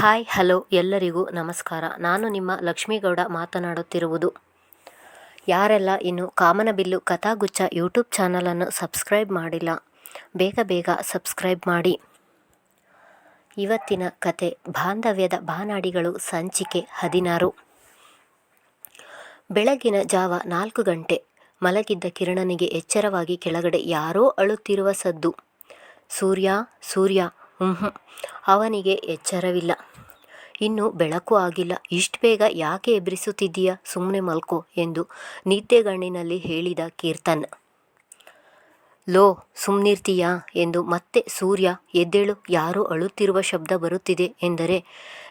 Hi, hello, ಎಲ್ಲರಿಗೂ ನಮಸ್ಕಾರ. ನಾನು ನಿಮ್ಮ ಲಕ್ಷ್ಮೀಗೌಡ ಮಾತನಾಡುತ್ತಿರುವುದು. ಯಾರೆಲ್ಲ ಇನ್ನು ಕಾಮನಬಿಲ್ಲು ಕಥಾಗುಚ್ಛ ಯೂಟ್ಯೂಬ್ ಚಾನಲನ್ನು ಸಬ್ಸ್ಕ್ರೈಬ್ ಮಾಡಿಲ್ಲ, ಬೇಗ ಬೇಗ ಸಬ್ಸ್ಕ್ರೈಬ್ ಮಾಡಿ. ಇವತ್ತಿನ ಕತೆ, ಬಾಂಧವ್ಯದ ಬಾನಾಡಿಗಳು ಸಂಚಿಕೆ ಹದಿನಾರು. ಬೆಳಗಿನ ಜಾವ ನಾಲ್ಕು ಗಂಟೆ, ಮಲಗಿದ್ದ ಕಿರಣನಿಗೆ ಎಚ್ಚರವಾಗಿ ಕೆಳಗಡೆ ಯಾರೋ ಅಳುತ್ತಿರುವ ಸದ್ದು. ಸೂರ್ಯ ಸೂರ್ಯ ಅವನಿಗೆ ಎಚ್ಚರವಿಲ್ಲ. ಇನ್ನು ಬೆಳಕು ಆಗಿಲ್ಲ. ಇಷ್ಟು ಬೇಗ ಯಾಕೆ ಎಬ್ರಿಸುತ್ತಿದ್ದೀಯಾ? ಸುಮ್ಮನೆ ಮಲ್ಕೋ ಎಂದು ನಿದ್ದೆಗಣ್ಣಿನಲ್ಲಿ ಹೇಳಿದ ಕೀರ್ತನ್. ಲೋ ಸುಮ್ನಿರ್ತೀಯಾ ಎಂದು ಮತ್ತೆ ಸೂರ್ಯ, ಎದ್ದೇಳು, ಯಾರೋ ಅಳುತ್ತಿರುವ ಶಬ್ದ ಬರುತ್ತಿದೆ ಎಂದರೆ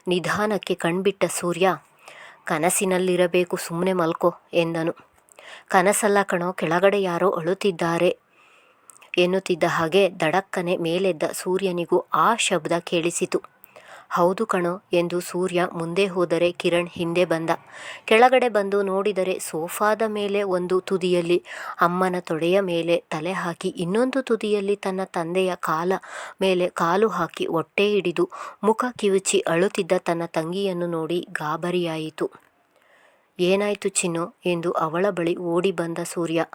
ನಿಧಾನಕ್ಕೆ ಕಣ್ಬಿಟ್ಟ ಸೂರ್ಯ, ಕನಸಿನಲ್ಲಿರಬೇಕು ಸುಮ್ಮನೆ ಮಲ್ಕೋ ಎಂದನು. ಕನಸಲ್ಲ ಕಣೋ, ಕೆಳಗಡೆ ಯಾರೋ ಅಳುತ್ತಿದ್ದಾರೆ ಎನ್ನುತ್ತಿದ್ದ ಹಾಗೆ ದಡಕ್ಕನೆ ಮೇಲೆದ್ದ ಸೂರ್ಯನಿಗೂ ಆ ಶಬ್ದ ಕೇಳಿಸಿತು. ಹೌದು ಕಣೋ ಎಂದು ಸೂರ್ಯ ಮುಂದೆ ಹೋದರೆ ಕಿರಣ್ ಹಿಂದೆ ಬಂದ. ಕೆಳಗಡೆ ಬಂದು ನೋಡಿದರೆ ಸೋಫಾದ ಮೇಲೆ ಒಂದು ತುದಿಯಲ್ಲಿ, ಅಮ್ಮನ ತೊಡೆಯ ಮೇಲೆ ತಲೆ ಹಾಕಿ ಇನ್ನೊಂದು ತುದಿಯಲ್ಲಿ ತನ್ನ ತಂದೆಯ ಕಾಲ ಮೇಲೆ ಕಾಲು ಹಾಕಿ ಹೊಟ್ಟೆ ಹಿಡಿದು ಮುಖ ಕಿವುಚಿ ಅಳುತ್ತಿದ್ದ ತನ್ನ ತಂಗಿಯನ್ನು ನೋಡಿ ಗಾಬರಿಯಾಯಿತು. ಏನಾಯಿತು ಚಿನ್ನು ಎಂದು ಅವಳ ಬಳಿ ಓಡಿ ಬಂದ ಸೂರ್ಯ.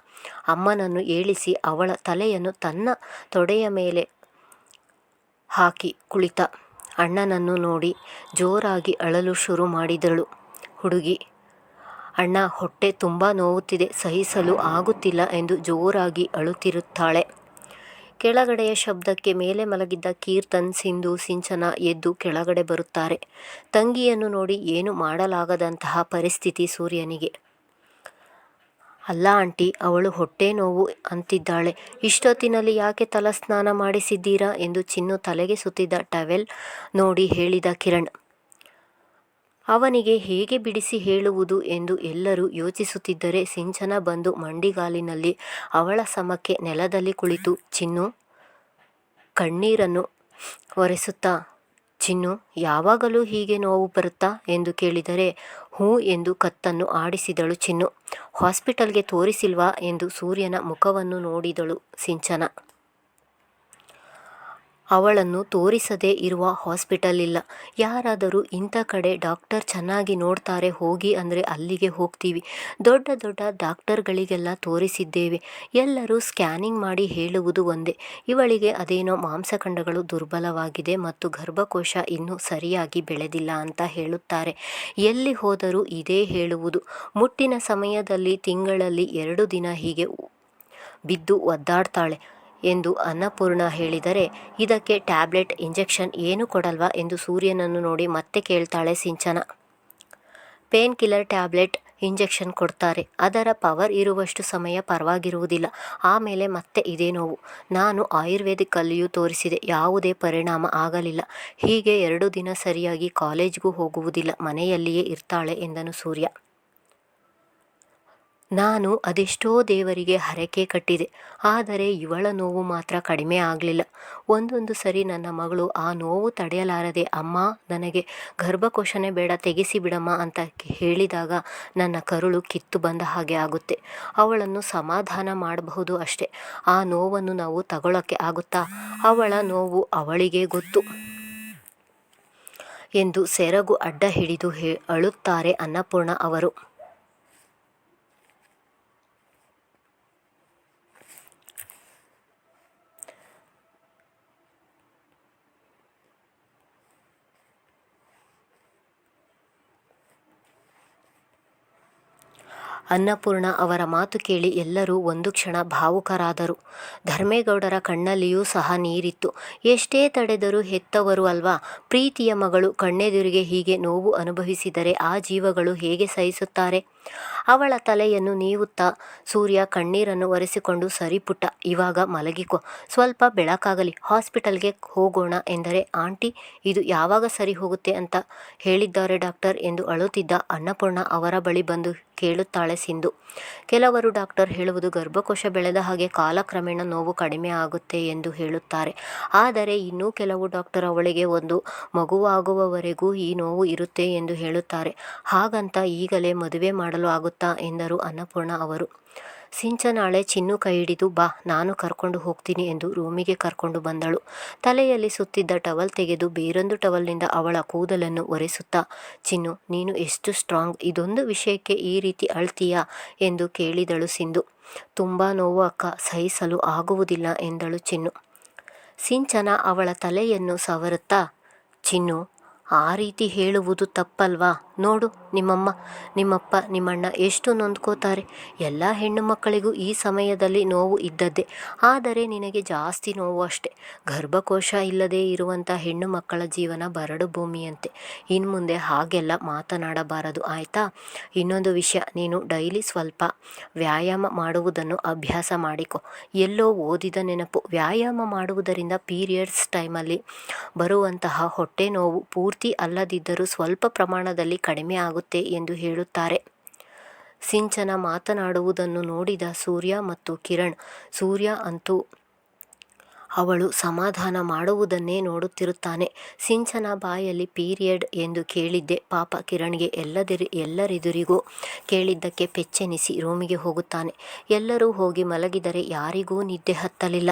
ಅಮ್ಮನನ್ನು ಏಳಿಸಿ ಅವಳ ತಲೆಯನ್ನು ತನ್ನ ತೊಡೆಯ ಮೇಲೆ ಹಾಕಿ ಕುಳಿತ. ಅಣ್ಣನನ್ನು ನೋಡಿ ಜೋರಾಗಿ ಅಳಲು ಶುರು ಮಾಡಿದಳು. ಹುಡುಗಿ, ಅಣ್ಣ, ಹೊಟ್ಟೆ ತುಂಬ ನೋವುತ್ತಿದೆ, ಸಹಿಸಲು ಆಗುತ್ತಿಲ್ಲ ಎಂದು ಜೋರಾಗಿ ಅಳುತ್ತಿರುತ್ತಾಳೆ. ಕೆಳಗಡೆಯ ಶಬ್ದಕ್ಕೆ ಮೇಲೆ ಮಲಗಿದ್ದ ಕೀರ್ತನ್ ಸಿಂಧು ಸಿಂಚನ ಎದ್ದು ಕೆಳಗಡೆ ಬರುತ್ತಾರೆ. ತಂಗಿಯನ್ನು ನೋಡಿ ಏನು ಮಾಡಲಾಗದಂತಹ ಪರಿಸ್ಥಿತಿ ಸೂರ್ಯನಿಗೆ. ಅಲ್ಲ ಆಂಟಿ, ಅವಳು ಹೊಟ್ಟೆ ನೋವು ಅಂತಿದ್ದಾಳೆ. ಇಷ್ಟೊತ್ತಿನಲ್ಲಿ ಯಾಕೆ ತಲಸ್ನಾನ ಮಾಡಿಸಿದ್ದೀರಾ ಎಂದು ಚಿನ್ನು ತಲೆಗೆ ಸುತ್ತಿದ್ದ ಟವೆಲ್ ನೋಡಿ ಹೇಳಿದ ಕಿರಣ್. ಅವನಿಗೆ ಹೇಗೆ ಬಿಡಿಸಿ ಹೇಳುವುದು ಎಂದು ಎಲ್ಲರೂ ಯೋಚಿಸುತ್ತಿದ್ದರೆ ಸಿಂಚನ ಬಂದು ಮಂಡಿಗಾಲಿನಲ್ಲಿ ಅವಳ ಸಮಕ್ಕೆ ನೆಲದಲ್ಲಿ ಕುಳಿತು, ಚಿನ್ನು, ಕಣ್ಣೀರನ್ನು ಒರೆಸುತ್ತಾ? ಚಿನ್ನು, ಯಾವಾಗಲೂ ಹೀಗೆ ನೋವು ಬರುತ್ತಾ? ಎಂದು ಕೇಳಿದರೆ, ಹೂ ಎಂದು ಕತ್ತನ್ನು ಆಡಿಸಿದಳು ಚಿನ್ನು. ಹಾಸ್ಪಿಟಲ್ಗೆ ತೋರಿಸಿಲ್ವಾ? ಎಂದು ಸೂರ್ಯನ ಮುಖವನ್ನು ನೋಡಿದಳು ಸಿಂಚನ. ಅವಳನ್ನು ತೋರಿಸದೇ ಇರುವ ಹಾಸ್ಪಿಟಲ್ ಇಲ್ಲ. ಯಾರಾದರೂ ಇಂಥ ಕಡೆ ಡಾಕ್ಟರ್ ಚೆನ್ನಾಗಿ ನೋಡ್ತಾರೆ, ಹೋಗಿ ಅಂದರೆ ಅಲ್ಲಿಗೆ ಹೋಗ್ತೀವಿ. ದೊಡ್ಡ ದೊಡ್ಡ ಡಾಕ್ಟರ್ಗಳಿಗೆಲ್ಲ ತೋರಿಸಿದ್ದೇವೆ. ಎಲ್ಲರೂ ಸ್ಕ್ಯಾನಿಂಗ್ ಮಾಡಿ ಹೇಳುವುದು ಒಂದೇ. ಇವಳಿಗೆ ಅದೇನೋ ಮಾಂಸಖಂಡಗಳು ದುರ್ಬಲವಾಗಿದೆ ಮತ್ತು ಗರ್ಭಕೋಶ ಇನ್ನೂ ಸರಿಯಾಗಿ ಬೆಳೆದಿಲ್ಲ ಅಂತ ಹೇಳುತ್ತಾರೆ. ಎಲ್ಲಿ ಹೋದರೂ ಇದೇ ಹೇಳುವುದು. ಮುಟ್ಟಿನ ಸಮಯದಲ್ಲಿ ತಿಂಗಳಲ್ಲಿ ಎರಡು ದಿನ ಹೀಗೆ ಬಿದ್ದು ಒದ್ದಾಡ್ತಾಳೆ. ಎಂದು ಅನ್ನಪೂರ್ಣ ಹೇಳಿದರೆ, ಇದಕ್ಕೆ ಟ್ಯಾಬ್ಲೆಟ್, ಇಂಜೆಕ್ಷನ್ ಏನು ಕೊಡಲ್ವಾ ಎಂದು ಸೂರ್ಯನನ್ನು ನೋಡಿ ಮತ್ತೆ ಕೇಳ್ತಾಳೆ Sinchana. Pain killer tablet, injection ಕೊಡ್ತಾರೆ. ಅದರ ಪವರ್ ಇರುವಷ್ಟು ಸಮಯ ಪರವಾಗಿರುವುದಿಲ್ಲ. ಆಮೇಲೆ ಮತ್ತೆ ಇದೇ ನೋವು. ನಾನು ಆಯುರ್ವೇದಿಕ್ಕಲ್ಲಿಯೂ ತೋರಿಸಿದೆ, ಯಾವುದೇ ಪರಿಣಾಮ ಆಗಲಿಲ್ಲ. ಹೀಗೆ ಎರಡು ದಿನ ಸರಿಯಾಗಿ ಕಾಲೇಜ್ಗೂ ಹೋಗುವುದಿಲ್ಲ. ಮನೆಯಲ್ಲಿಯೇ ಇರ್ತಾಳೆ ಎಂದನು ಸೂರ್ಯ. ನಾನು ಅದೆಷ್ಟೋ ದೇವರಿಗೆ ಹರಕೆ ಕಟ್ಟಿದೆ, ಆದರೆ ಇವಳ ನೋವು ಮಾತ್ರ ಕಡಿಮೆ ಆಗಲಿಲ್ಲ. ಒಂದೊಂದು ಸರಿ ನನ್ನ ಮಗಳು ಆ ನೋವು ತಡೆಯಲಾರದೆ, ಅಮ್ಮ, ನನಗೆ ಗರ್ಭಕೋಶನೆ ಬೇಡ, ತೆಗೆಸಿ ಬಿಡಮ್ಮ ಅಂತ ಹೇಳಿದಾಗ ನನ್ನ ಕರುಳು ಕಿತ್ತು ಬಂದ ಹಾಗೆ ಆಗುತ್ತೆ. ಅವಳನ್ನು ಸಮಾಧಾನ ಮಾಡಬಹುದು ಅಷ್ಟೆ. ಆ ನೋವನ್ನು ನಾವು ತಗೊಳ್ಳೋಕ್ಕೆ ಆಗುತ್ತಾ? ಅವಳ ನೋವು ಅವಳಿಗೆ ಗೊತ್ತು. ಎಂದು ಸೆರಗು ಅಡ್ಡ ಹಿಡಿದು ಹೇ, ಅಳುತ್ತಾರೆ ಅನ್ನಪೂರ್ಣ ಅವರು. ಅನ್ನಪೂರ್ಣ ಅವರ ಮಾತು ಕೇಳಿ ಎಲ್ಲರೂ ಒಂದು ಕ್ಷಣ ಭಾವುಕರಾದರು. ಧರ್ಮೇಗೌಡರ ಕಣ್ಣಲ್ಲಿಯೂ ಸಹ ನೀರಿತ್ತು. ಎಷ್ಟೇ ತಡೆದರೂ ಹೆತ್ತವರು ಅಲ್ವಾ? ಪ್ರೀತಿಯ ಮಗಳು ಕಣ್ಣೆದುರಿಗೆ ಹೀಗೆ ನೋವು ಅನುಭವಿಸಿದರೆ ಆ ಜೀವಗಳು ಹೇಗೆ ಸಹಿಸುತ್ತಾರೆ? ಅವಳ ತಲೆಯನ್ನು ನೀವುತ್ತಾ ಸೂರ್ಯ ಕಣ್ಣೀರನ್ನು ಒರೆಸಿಕೊಂಡು ಸರಿಪುಟ್ಟ ಇವಾಗ ಮಲಗಿಕೋ. ಸ್ವಲ್ಪ ಬೆಳಕಾಗಲಿ. ಹಾಸ್ಪಿಟಲ್ಗೆ ಹೋಗೋಣ ಎಂದರೆ, ಆಂಟಿ, ಇದು ಯಾವಾಗ ಸರಿ ಹೋಗುತ್ತೆ ಅಂತ ಹೇಳಿದ್ದಾರೆ ಡಾಕ್ಟರ್ ಎಂದು ಅಳುತ್ತಿದ್ದ ಅನ್ನಪೂರ್ಣ ಅವರ ಬಳಿ ಬಂದು ಕೇಳುತ್ತಾಳೆ ಸಿಂಧು. ಕೆಲವರು ಡಾಕ್ಟರ್ ಹೇಳುವುದು ಗರ್ಭಕೋಶ ಬೆಳೆದ ಹಾಗೆ ಕಾಲಕ್ರಮೇಣ ನೋವು ಕಡಿಮೆ ಆಗುತ್ತೆ ಎಂದು ಹೇಳುತ್ತಾರೆ. ಆದರೆ ಇನ್ನೂ ಕೆಲವು ಡಾಕ್ಟರ್ ಅವಳಿಗೆ ಒಂದು ಮಗುವಾಗುವವರೆಗೂ ಈ ನೋವು ಇರುತ್ತೆ ಎಂದು ಹೇಳುತ್ತಾರೆ. ಹಾಗಂತ ಈಗಲೇ ಮದುವೆ ಮಾಡಲು ಆಗುತ್ತಾ ಎಂದರು ಅನ್ನಪೂರ್ಣ ಅವರು. ಸಿಂಚನಾಳೆ ಚಿನ್ನು ಕೈ ಹಿಡಿದು, ಬಾ, ನಾನು ಕರ್ಕೊಂಡು ಹೋಗ್ತೀನಿ ಎಂದು ರೂಮಿಗೆ ಕರ್ಕೊಂಡು ಬಂದಳು. ತಲೆಯಲ್ಲಿ ಸುತ್ತಿದ್ದ ಟವಲ್ ತೆಗೆದು ಬೇರೊಂದು ಟವಲ್ನಿಂದ ಅವಳ ಕೂದಲನ್ನು ಒರೆಸುತ್ತಾ, ಚಿನ್ನು, ನೀನು ಎಷ್ಟು ಸ್ಟ್ರಾಂಗ್, ಇದೊಂದು ವಿಷಯಕ್ಕೆ ಈ ರೀತಿ ಅಳ್ತೀಯಾ? ಎಂದು ಕೇಳಿದಳು ಸಿಂಧು. ತುಂಬ ನೋವು ಅಕ್ಕ, ಸಹಿಸಲು ಆಗುವುದಿಲ್ಲ ಎಂದಳು ಚಿನ್ನು. ಸಿಂಚನ ಅವಳ ತಲೆಯನ್ನು ಸವರುತ್ತಾ, ಚಿನ್ನು, ಆ ರೀತಿ ಹೇಳುವುದು ತಪ್ಪಲ್ವಾ? ನೋಡು, ನಿಮ್ಮಮ್ಮ, ನಿಮ್ಮಪ್ಪ, ನಿಮ್ಮಣ್ಣ ಎಷ್ಟು ನೊಂದ್ಕೋತಾರೆ. ಎಲ್ಲ ಹೆಣ್ಣು ಮಕ್ಕಳಿಗೂ ಈ ಸಮಯದಲ್ಲಿ ನೋವು ಇದ್ದದ್ದೇ. ಆದರೆ ನಿನಗೆ ಜಾಸ್ತಿ ನೋವು ಅಷ್ಟೆ. ಗರ್ಭಕೋಶ ಇಲ್ಲದೆ ಇರುವಂಥ ಹೆಣ್ಣು ಮಕ್ಕಳ ಜೀವನ ಬರಡು ಭೂಮಿಯಂತೆ. ಇನ್ನು ಮುಂದೆ ಹಾಗೆಲ್ಲ ಮಾತನಾಡಬಾರದು, ಆಯಿತಾ? ಇನ್ನೊಂದು ವಿಷಯ, ನೀನು ಡೈಲಿ ಸ್ವಲ್ಪ ವ್ಯಾಯಾಮ ಮಾಡುವುದನ್ನು ಅಭ್ಯಾಸ ಮಾಡಿಕೊ. ಎಲ್ಲೋ ಓದಿದ ನೆನಪು. ವ್ಯಾಯಾಮ ಮಾಡುವುದರಿಂದ ಪೀರಿಯಡ್ಸ್ ಟೈಮಲ್ಲಿ ಬರುವಂತಹ ಹೊಟ್ಟೆ ನೋವು ಪೂರ್ತಿ ಅಲ್ಲದಿದ್ದರೂ ಸ್ವಲ್ಪ ಪ್ರಮಾಣದಲ್ಲಿ ಕಡಿಮೆ ಆಗುತ್ತೆ ಎಂದು ಹೇಳುತ್ತಾರೆ. ಸಿಂಚನ ಮಾತನಾಡುವುದನ್ನು ನೋಡಿದ ಸೂರ್ಯ ಮತ್ತು ಕಿರಣ್, ಸೂರ್ಯ ಅಂತೂ ಅವಳು ಸಮಾಧಾನ ಮಾಡುವುದನ್ನೇ ನೋಡುತ್ತಿರುತ್ತಾನೆ. ಸಿಂಚನ ಬಾಯಲ್ಲಿ ಪೀರಿಯಡ್ ಎಂದು ಕೇಳಿದ್ದೆ. ಪಾಪ ಕಿರಣ್ಗೆ ಎಲ್ಲದಿರಿ, ಎಲ್ಲರೆದುರಿಗೂ ಕೇಳಿದ್ದಕ್ಕೆ ಪೆಚ್ಚೆನಿಸಿ ರೂಮಿಗೆ ಹೋಗುತ್ತಾನೆ. ಎಲ್ಲರೂ ಹೋಗಿ ಮಲಗಿದರೆ ಯಾರಿಗೂ ನಿದ್ದೆ ಹತ್ತಲಿಲ್ಲ.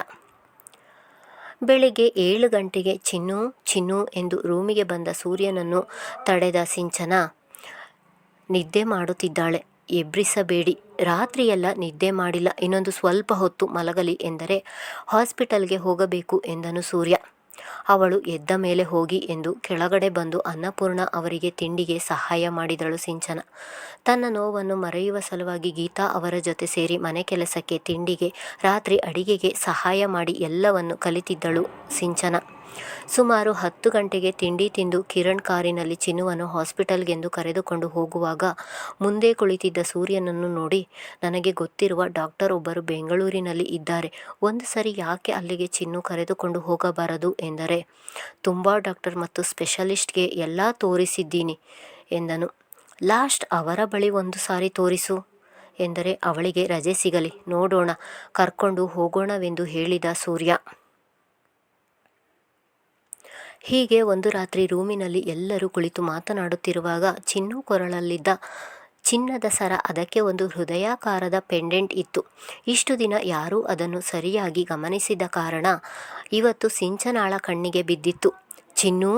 ಬೆಳಿಗ್ಗೆ ಏಳು ಗಂಟೆಗೆ ಚಿನ್ನು ಚಿನ್ನು ಎಂದು ರೂಮಿಗೆ ಬಂದ ಸೂರ್ಯನನ್ನು ತಡೆದ ಸಿಂಚನ ನಿದ್ದೆ ಮಾಡುತ್ತಿದ್ದಾಳೆ. ಎಬ್ರಿಸಬೇಡಿ. ರಾತ್ರಿಯೆಲ್ಲ ನಿದ್ದೆ ಮಾಡಿಲ್ಲ. ಇನ್ನೊಂದು ಸ್ವಲ್ಪ ಹೊತ್ತು ಮಲಗಲಿ ಎಂದರೆ ಹಾಸ್ಪಿಟಲ್ಗೆ ಹೋಗಬೇಕು ಎಂದನು ಸೂರ್ಯ. ಅವಳು ಎದ್ದ ಮೇಲೆ ಹೋಗಿ ಎಂದು ಕೆಳಗಡೆ ಬಂದು ಅನ್ನಪೂರ್ಣ ಅವರಿಗೆ ತಿಂಡಿಗೆ ಸಹಾಯ ಮಾಡಿದಳು ಸಿಂಚನ. ತನ್ನ ನೋವನ್ನು ಮರೆಯುವ ಸಲುವಾಗಿ ಗೀತಾ ಅವರ ಜೊತೆ ಸೇರಿ ಮನೆ ಕೆಲಸಕ್ಕೆ ತಿಂಡಿಗೆ, ರಾತ್ರಿ ಅಡಿಗೆಗೆ ಸಹಾಯ ಮಾಡಿ ಎಲ್ಲವನ್ನು ಕಲಿತಿದ್ದಳು ಸಿಂಚನ. ಸುಮಾರು ಹತ್ತು ಗಂಟೆಗೆ ತಿಂಡಿ ತಿಂದು ಕಿರಣ್ ಕಾರಿನಲ್ಲಿ ಚಿನ್ನುವನ್ನು ಹಾಸ್ಪಿಟಲ್ಗೆಂದು ಕರೆದುಕೊಂಡು ಹೋಗುವಾಗ ಮುಂದೆ ಕುಳಿತಿದ್ದ ಸೂರ್ಯನನ್ನು ನೋಡಿ ನನಗೆ ಗೊತ್ತಿರುವ ಡಾಕ್ಟರ್ ಒಬ್ಬರು ಬೆಂಗಳೂರಿನಲ್ಲಿ ಇದ್ದಾರೆ. ಒಂದು ಸರಿ ಯಾಕೆ ಅಲ್ಲಿಗೆ ಚಿನ್ನು ಕರೆದುಕೊಂಡು ಹೋಗಬಾರದು ಎಂದರೆ, ತುಂಬ ಡಾಕ್ಟರ್ ಮತ್ತು ಸ್ಪೆಷಲಿಸ್ಟ್ಗೆ ಎಲ್ಲ ತೋರಿಸಿದ್ದೀನಿ ಎಂದನು. ಲಾಸ್ಟ್ ಅವರ ಬಳಿ ಒಂದು ಸಾರಿ ತೋರಿಸು ಎಂದರೆ ಅವಳಿಗೆ ರಜೆ ಸಿಗಲಿ. ನೋಡೋಣ, ಕರ್ಕೊಂಡು ಹೋಗೋಣವೆಂದು ಹೇಳಿದ ಸೂರ್ಯ. ಹೀಗೆ ಒಂದು ರಾತ್ರಿ ರೂಮಿನಲ್ಲಿ ಎಲ್ಲರೂ ಕುಳಿತು ಮಾತನಾಡುತ್ತಿರುವಾಗ ಚಿನ್ನು ಕೊರಳಲ್ಲಿದ್ದ ಚಿನ್ನದ ಸರ ಅದಕ್ಕೆ ಒಂದು ಹೃದಯಾಕಾರದ ಪೆಂಡೆಂಟ್ ಇತ್ತು. ಇಷ್ಟು ದಿನ ಯಾರೂ ಅದನ್ನು ಸರಿಯಾಗಿ ಗಮನಿಸಿದ ಕಾರಣ ಇವತ್ತು ಸಿಂಚನಾಳ ಕಣ್ಣಿಗೆ ಬಿದ್ದಿತ್ತು. ಚಿನ್ನು,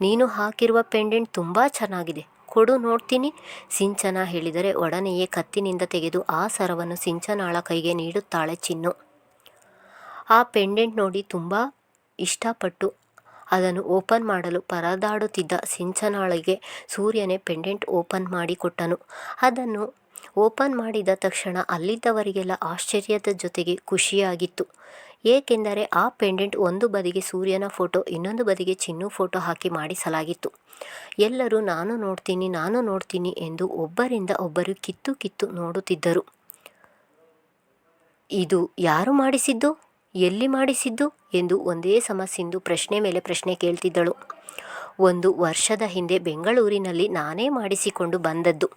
ನೀನು ಹಾಕಿರುವ ಪೆಂಡೆಂಟ್ ತುಂಬ ಚೆನ್ನಾಗಿದೆ. ಕೊಡು, ನೋಡ್ತೀನಿ. ಸಿಂಚನ ಹೇಳಿದರೆ ಒಡನೆಯೇ ಕತ್ತಿನಿಂದ ತೆಗೆದು ಆ ಸರವನ್ನು ಸಿಂಚನಾಳ ಕೈಗೆ ನೀಡುತ್ತಾಳೆ ಚಿನ್ನು. ಆ ಪೆಂಡೆಂಟ್ ನೋಡಿ ತುಂಬ ಇಷ್ಟಪಟ್ಟು ಅದನ್ನು ಓಪನ್ ಮಾಡಲು ಪರದಾಡುತ್ತಿದ್ದ ಸಿಂಚನಾಳಿಗೆ ಸೂರ್ಯನೇ ಪೆಂಡೆಂಟ್ ಓಪನ್ ಮಾಡಿಕೊಟ್ಟನು. ಅದನ್ನು ಓಪನ್ ಮಾಡಿದ ತಕ್ಷಣ ಅಲ್ಲಿದ್ದವರಿಗೆಲ್ಲ ಆಶ್ಚರ್ಯದ ಜೊತೆಗೆ ಖುಷಿಯಾಗಿತ್ತು. ಏಕೆಂದರೆ ಆ ಪೆಂಡೆಂಟ್ ಒಂದು ಬದಿಗೆ ಸೂರ್ಯನ ಫೋಟೋ, ಇನ್ನೊಂದು ಬದಿಗೆ ಚಿನ್ನು ಫೋಟೋ ಹಾಕಿ ಮಾಡಿಸಲಾಗಿತ್ತು. ಎಲ್ಲರೂ, ನಾನು ನೋಡ್ತೀನಿ ನಾನು ನೋಡ್ತೀನಿ ಎಂದು ಒಬ್ಬರಿಂದ ಒಬ್ಬರು ಕಿತ್ತು ಕಿತ್ತು ನೋಡುತ್ತಿದ್ದರು. ಇದು ಯಾರು ಮಾಡಿಸಿದ್ದು? ಎಲ್ಲಿ ಮಾಡಿಸಿದ್ದು ಎಂದು ಒಂದೇ ಸಮ ಸಿಂಧು ಪ್ರಶ್ನೆ ಮೇಲೆ ಪ್ರಶ್ನೆ ಕೇಳ್ತಿದ್ದಳು. ಒಂದು ವರ್ಷದ ಹಿಂದೆ ಬೆಂಗಳೂರಿನಲ್ಲಿ ನಾನೇ ಮಾಡಿಸಿಕೊಂಡು ಬಂದದ್ದು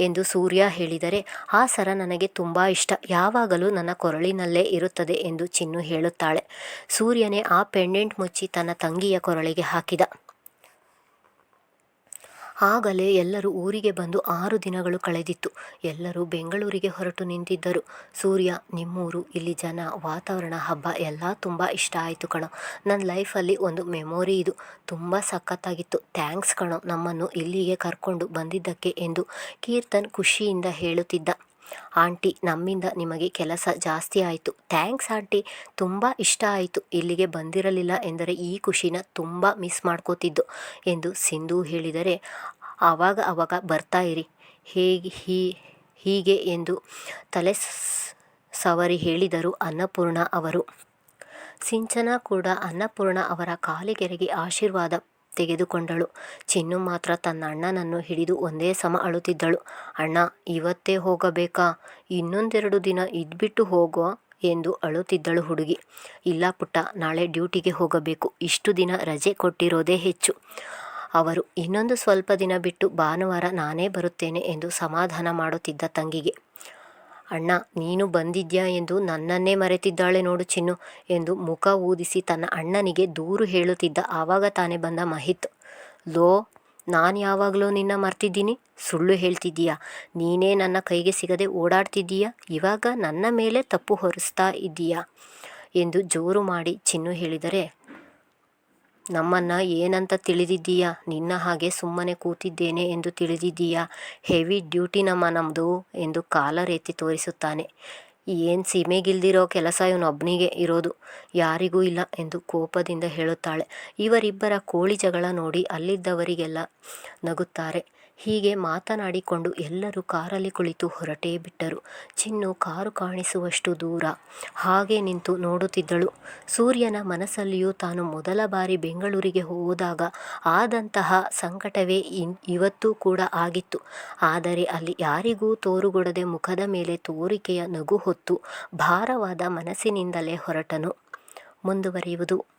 ಎಂದು ಸೂರ್ಯ ಹೇಳಿದರೆ, ಆ ಸರ ನನಗೆ ತುಂಬ ಇಷ್ಟ. ಯಾವಾಗಲೂ ನನ್ನ ಕೊರಳಿನಲ್ಲೇ ಇರುತ್ತದೆ ಎಂದು ಚಿನ್ನು ಹೇಳುತ್ತಾಳೆ. ಸೂರ್ಯನೇ ಆ ಪೆಂಡೆಂಟ್ ಮುಚ್ಚಿ ತನ್ನ ತಂಗಿಯ ಕೊರಳಿಗೆ ಹಾಕಿದ. ಆಗಲೇ ಎಲ್ಲರೂ ಊರಿಗೆ ಬಂದು ಆರು ದಿನಗಳು ಕಳೆದಿತ್ತು. ಎಲ್ಲರೂ ಬೆಂಗಳೂರಿಗೆ ಹೊರಟು ನಿಂತಿದ್ದರು. ಸೂರ್ಯ, ನಿಮ್ಮೂರು, ಇಲ್ಲಿ ಜನ, ವಾತಾವರಣ, ಹಬ್ಬ ಎಲ್ಲ ತುಂಬ ಇಷ್ಟ ಆಯಿತು ಕಣೋ. ನನ್ನ ಲೈಫಲ್ಲಿ ಒಂದು ಮೆಮೊರಿ ಇದು. ತುಂಬ ಸಖತ್ತಾಗಿತ್ತು. ಥ್ಯಾಂಕ್ಸ್ ಕಣೋ ನಮ್ಮನ್ನು ಇಲ್ಲಿಗೆ ಕರ್ಕೊಂಡು ಬಂದಿದ್ದಕ್ಕೆ ಎಂದು ಕೀರ್ತನ್ ಖುಷಿಯಿಂದ ಹೇಳುತ್ತಿದ್ದ. ಆಂಟಿ, ನಮ್ಮಿಂದ ನಿಮಗೆ ಕೆಲಸ ಜಾಸ್ತಿ ಆಯಿತು. Thanks aunty. ತುಂಬ ಇಷ್ಟ ಆಯಿತು. ಇಲ್ಲಿಗೆ ಬಂದಿರಲಿಲ್ಲ ಎಂದರೆ ಈ ಖುಷಿನ ತುಂಬ ಮಿಸ್ ಮಾಡ್ಕೋತಿದ್ದು ಎಂದು ಸಿಂಧು ಹೇಳಿದರೆ ಆವಾಗ ಆವಾಗ ಬರ್ತಾ ಇರಿ. ಹೇಗೆ, ಹೀ, ಹೀಗೆ ಎಂದು ತಲೆ ಸವರಿ ಹೇಳಿದರು ಅನ್ನಪೂರ್ಣ ಅವರು. ಸಿಂಚನ ಕೂಡ ಅನ್ನಪೂರ್ಣ ಅವರ ಕಾಲಿಗೆರೆಗೆ ಆಶೀರ್ವಾದ ತೆಗೆದುಕೊಂಡಳು. ಚಿನ್ನು ಮಾತ್ರ ತನ್ನ ಅಣ್ಣನನ್ನು ಹಿಡಿದು ಒಂದೇ ಸಮ ಅಳುತ್ತಿದ್ದಳು. ಅಣ್ಣ, ಇವತ್ತೇ ಹೋಗಬೇಕಾ? ಇನ್ನೊಂದೆರಡು ದಿನ ಇದ್ಬಿಟ್ಟು ಹೋಗೋ ಎಂದು ಅಳುತ್ತಿದ್ದಳು ಹುಡುಗಿ. ಇಲ್ಲ ಪುಟ್ಟ, ನಾಳೆ ಡ್ಯೂಟಿಗೆ ಹೋಗಬೇಕು. ಇಷ್ಟು ದಿನ ರಜೆ ಕೊಟ್ಟಿರೋದೇ ಹೆಚ್ಚು. ಅವರು ಇನ್ನೊಂದು ಸ್ವಲ್ಪ ದಿನ ಬಿಟ್ಟು ಭಾನುವಾರ ನಾನೇ ಬರುತ್ತೇನೆ ಎಂದು ಸಮಾಧಾನ ಮಾಡುತ್ತಿದ್ದ ತಂಗಿಗೆ. ಅಣ್ಣ, ನೀನು ಬಂದಿದ್ಯಾ ಎಂದು ನನ್ನನ್ನೇ ಮರೆತಿದ್ದಾಳೆ ನೋಡು ಚಿನ್ನು ಎಂದು ಮುಖ ಊದಿಸಿ ತನ್ನ ಅಣ್ಣನಿಗೆ ದೂರು ಹೇಳುತ್ತಿದ್ದ ಆವಾಗ ತಾನೇ ಬಂದ ಮಹಿತ್. ಲೋ, ನಾನು ಯಾವಾಗಲೂ ನಿನ್ನ ಮರ್ತಿದ್ದೀನಿ. ಸುಳ್ಳು ಹೇಳ್ತಿದ್ದೀಯಾ. ನೀನೇ ನನ್ನ ಕೈಗೆ ಸಿಗದೆ ಓಡಾಡ್ತಿದ್ದೀಯಾ. ಇವಾಗ ನನ್ನ ಮೇಲೆ ತಪ್ಪು ಹೊರಿಸ್ತಾ ಇದ್ದೀಯಾ ಎಂದು ಜೋರು ಮಾಡಿ ಚಿನ್ನು ಹೇಳಿದರೆ ನಮ್ಮನ್ನು ಏನಂತ ತಿಳಿದಿದ್ದೀಯಾ? ನಿನ್ನ ಹಾಗೆ ಸುಮ್ಮನೆ ಕೂತಿದ್ದೇನೆ ಎಂದು ತಿಳಿದಿದ್ದೀಯಾ? ಹೆವಿ ಡ್ಯೂಟಿ ನಮ್ಮ ನಮ್ಮದು ಎಂದು ಕಾಲರ್ ಎತ್ತಿ ತೋರಿಸುತ್ತಾನೆ. ಏನು ಸೀಮೆಗಿಲ್ದಿರೋ ಕೆಲಸ ಇವನೊಬ್ಬನಿಗೆ ಇರೋದು. ಯಾರಿಗೂ ಇಲ್ಲ ಎಂದು ಕೋಪದಿಂದ ಹೇಳುತ್ತಾಳೆ. ಇವರಿಬ್ಬರ ಕೋಳಿ ಜಗಳ ನೋಡಿ ಅಲ್ಲಿದ್ದವರಿಗೆಲ್ಲ ನಗುತ್ತಾರೆ. ಹೀಗೆ ಮಾತನಾಡಿಕೊಂಡು ಎಲ್ಲರೂ ಕಾರಲ್ಲಿ ಕುಳಿತು ಹೊರಟೇ ಬಿಟ್ಟರು. ಚಿನ್ನು ಕಾರು ಕಾಣಿಸುವಷ್ಟು ದೂರ. ಹಾಗೆ ನಿಂತು ನೋಡುತ್ತಿದ್ದಳು. ಸೂರ್ಯನ ಮನಸ್ಸಲ್ಲಿಯೂ ತಾನು ಮೊದಲ ಬಾರಿ ಬೆಂಗಳೂರಿಗೆ ಹೋದಾಗ ಆದಂತಹ ಸಂಕಟವೇ ಇವತ್ತೂ ಕೂಡ ಆಗಿತ್ತು. ಆದರೆ ಅಲ್ಲಿ ಯಾರಿಗೂ ತೋರುಗೊಡದೆ ಮುಖದ ಮೇಲೆ ತೋರಿಕೆಯ ನಗು ಹೊತ್ತು ಭಾರವಾದ ಮನಸ್ಸಿನಿಂದಲೇ ಹೊರಟನು. ಮುಂದುವರಿಯುವುದು.